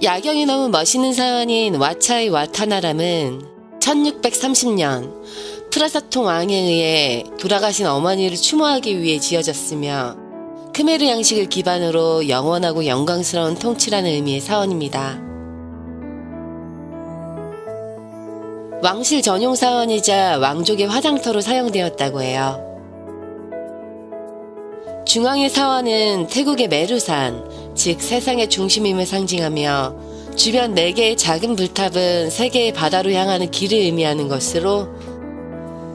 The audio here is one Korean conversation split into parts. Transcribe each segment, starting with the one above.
야경이 너무 멋있는 사원인 와차이 와타나람은 1630년 프라사통 왕에 의해 돌아가신 어머니를 추모하기 위해 지어졌으며 크메르 양식을 기반으로 영원하고 영광스러운 통치라는 의미의 사원입니다. 왕실 전용 사원이자 왕족의 화장터로 사용되었다고 해요. 중앙의 사원은 태국의 메루산, 즉 세상의 중심임을 상징하며 주변 4개의 작은 불탑은 세계의 바다로 향하는 길을 의미하는 것으로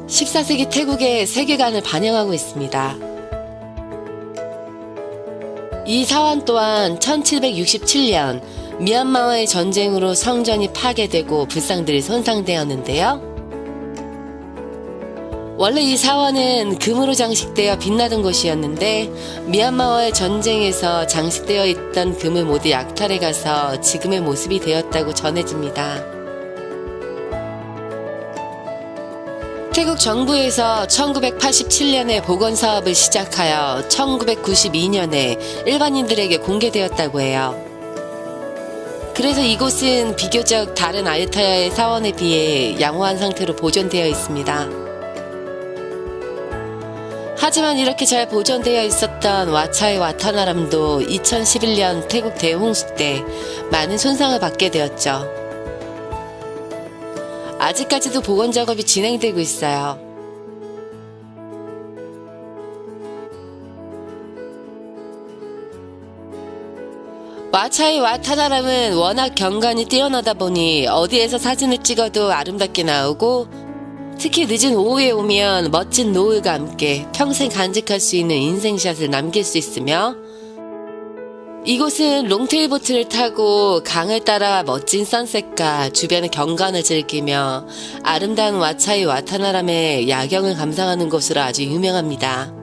14세기 태국의 세계관을 반영하고 있습니다. 이 사원 또한 1767년 미얀마와의 전쟁으로 성전이 파괴되고 불상들이 손상되었는데요. 원래 이 사원은 금으로 장식되어 빛나던 곳이었는데 미얀마와의 전쟁에서 장식되어 있던 금을 모두 약탈해 가서 지금의 모습이 되었다고 전해집니다. 태국 정부에서 1987년에 복원 사업을 시작하여 1992년에 일반인들에게 공개되었다고 해요. 그래서 이곳은 비교적 다른 아유타야의 사원에 비해 양호한 상태로 보존되어 있습니다. 하지만 이렇게 잘 보존되어 있었던 와차의 와타나람도 2011년 태국 대홍수 때 많은 손상을 받게 되었죠. 아직까지도 복원 작업이 진행되고 있어요. 와차이 와타나람은 워낙 경관이 뛰어나다 보니 어디에서 사진을 찍어도 아름답게 나오고 특히 늦은 오후에 오면 멋진 노을과 함께 평생 간직할 수 있는 인생샷을 남길 수 있으며 이곳은 롱테일 보트를 타고 강을 따라 멋진 선셋과 주변의 경관을 즐기며 아름다운 와차이 와타나람의 야경을 감상하는 곳으로 아주 유명합니다.